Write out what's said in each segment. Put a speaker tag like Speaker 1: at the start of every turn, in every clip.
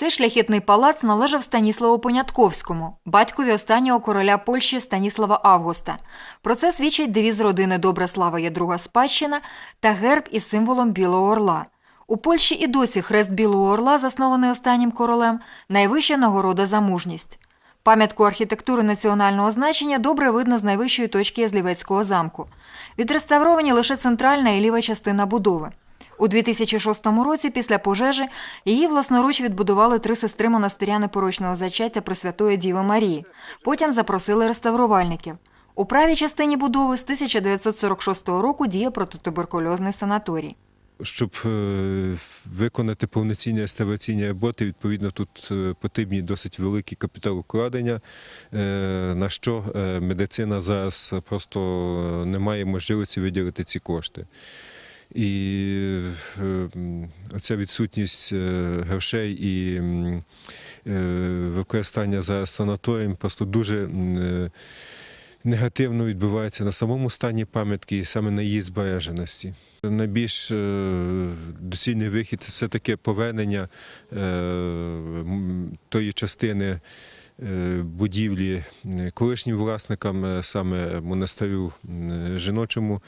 Speaker 1: Цей шляхетний палац належав Станіславу Понятковському, батькові останнього короля Польщі Станіслава Августа. Про це свідчить девіз родини Добра слава є друга спадщина та герб із символом Білого Орла. У Польщі і досі хрест Білого Орла, заснований останнім королем, найвища нагорода за мужність. Пам'ятку архітектури національного значення добре видно з найвищої точки Язлівецького замку. Відреставровані лише центральна і ліва частина будови. У 2006 році, після пожежі, її власноруч відбудували три сестри монастиря непорочного зачаття Пресвятої Діви Марії. Потім запросили реставрувальників. У правій частині будови з 1946 року діє протитуберкульозний санаторій.
Speaker 2: Щоб е, виконати повноцінні реставраційні роботи, відповідно, тут е, потрібні досить великі капіталовкладення, е, на що медицина зараз просто не має можливості виділити ці кошти. І е, оця відсутність е, грошей і е, використання зараз санаторієм просто дуже негативно відбувається на самому стані пам'ятки і саме на її збереженості. Найбільш доцільний вихід це все-таки повернення е, тої частини будівлі колишнім власникам, саме монастирю жіночому,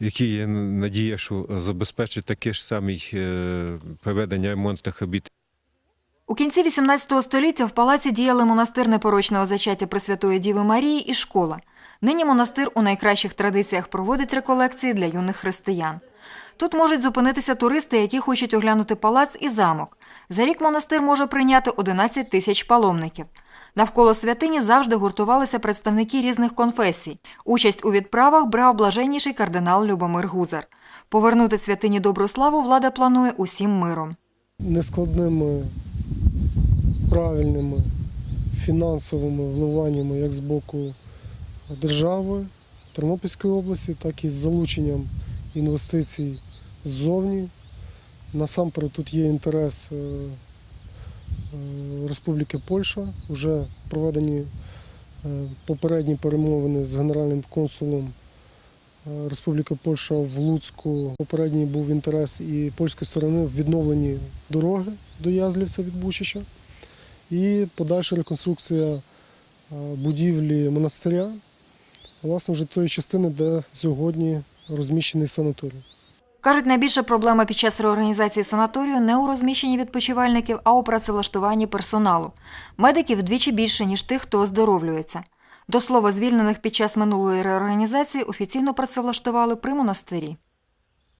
Speaker 2: який є надія, що забезпечить таке ж саме проведення ремонтних робіт.
Speaker 1: У кінці XVIII століття в палаці діяли монастир непорочного зачаття Пресвятої Діви Марії і школа. Нині монастир у найкращих традиціях проводить реколекції для юних християн. Тут можуть зупинитися туристи, які хочуть оглянути палац і замок. За рік монастир може прийняти 11 тисяч паломників. Навколо святині завжди гуртувалися представники різних конфесій. Участь у відправах брав блаженніший кардинал Любомир Гузар. Повернути святині добру славу влада планує усім миром.
Speaker 3: нескладними, правильними фінансовими вливаннями як з боку держави Тернопільської області, так і з залученням інвестицій ззовні. Насамперед тут є інтерес е, е, Республіки Польща. Вже проведені е, попередні перемовини з генеральним консулом Республіка Польща в Луцьку. Попередній був інтерес і польської сторони в відновленні дороги до Язлівця від Бучича і подальша реконструкція будівлі монастиря, власне, вже тої частини, де сьогодні розміщений санаторій.
Speaker 1: Кажуть, найбільша проблема під час реорганізації санаторію не у розміщенні відпочивальників, а у працевлаштуванні персоналу. Медиків вдвічі більше, ніж тих, хто оздоровлюється. До слова, звільнених під час минулої реорганізації офіційно працевлаштували при монастирі.